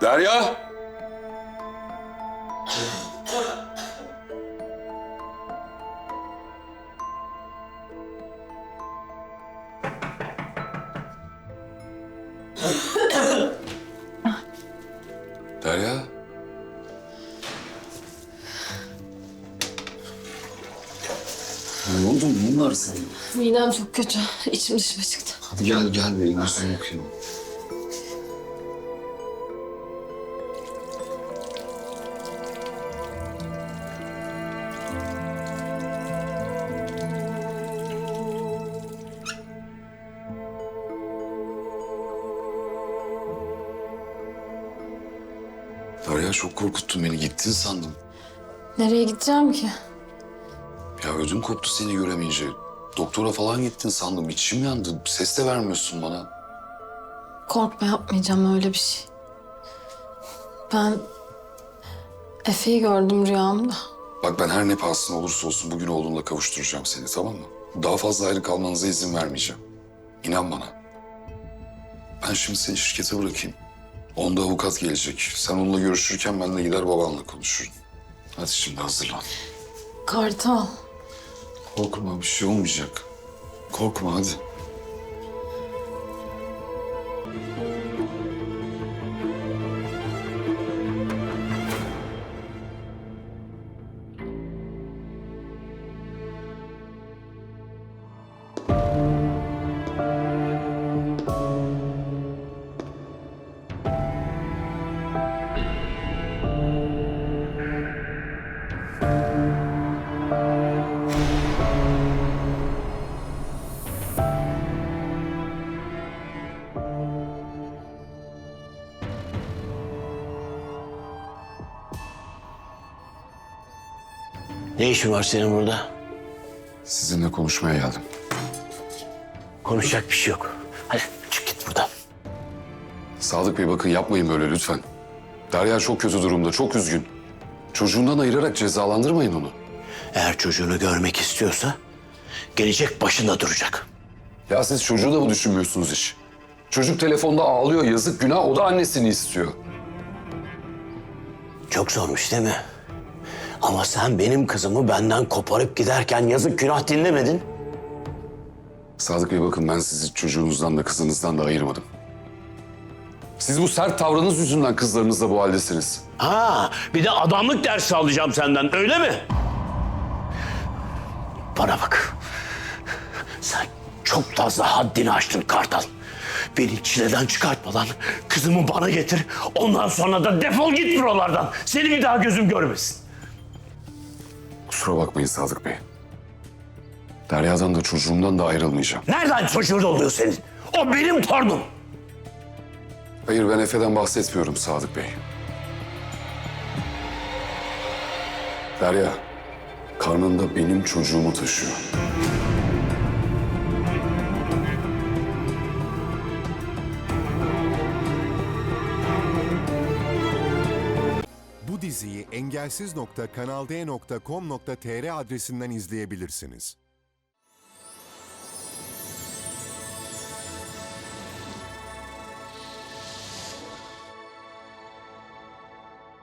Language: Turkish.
Derya! Derya? Ne oldu? Neyin var senin? Midem çok kötü. İçim dışıma çıktı. Hadi gel gel benim yüzümü yıkayayım. Çok korkuttun beni. Gittin sandım. Nereye gideceğim ki? Ya ödüm koptu seni göremeyince. Doktora falan gittin sandım. İçim yandı. Ses de vermiyorsun bana. Korkma yapmayacağım öyle bir şey. Ben Efe'yi gördüm rüyamda. Bak ben her ne pahasına olursa olsun bugün oğlumla kavuşturacağım seni tamam mı? Daha fazla ayrı kalmanıza izin vermeyeceğim. İnan bana. Ben şimdi seni şirkete bırakayım. Onda avukat gelecek. Sen onunla görüşürken ben de gider babanla konuşurum. Hadi şimdi hazırlan. Kartal. Korkma bir şey olmayacak. Korkma hadi. Ne işin var senin burada? Sizinle konuşmaya geldim. Konuşacak bir şey yok. Hadi çık git buradan. Sadık Bey bakın yapmayın böyle lütfen. Derya çok kötü durumda, çok üzgün. Çocuğundan ayırarak cezalandırmayın onu. Eğer çocuğunu görmek istiyorsa gelecek başında duracak. Ya siz çocuğu da mı düşünmüyorsunuz hiç? Çocuk telefonda ağlıyor, yazık günah, o da annesini istiyor. Çok zormuş değil mi? Ama sen benim kızımı benden koparıp giderken yazık günah dinlemedin. Sadık Bey bakın ben sizi çocuğunuzdan da kızınızdan da ayırmadım. Siz bu sert tavrınız yüzünden kızlarınızla bu haldesiniz. Ha, bir de adamlık dersi alacağım senden öyle mi? Bana bak. Sen çok fazla haddini aştın Kartal. Beni çileden çıkartmadan kızımı bana getir. Ondan sonra da defol git buralardan. Seni bir daha gözüm görmesin. Kusura bakmayın Sadık Bey. Derya'dan da çocuğumdan da ayrılmayacağım. Nereden çocuğun oluyor senin? O benim torunum. Hayır ben Efe'den bahsetmiyorum Sadık Bey. Derya, karnında benim çocuğumu taşıyor. Bu diziyi engelsiz.kanalde.com.tr adresinden izleyebilirsiniz.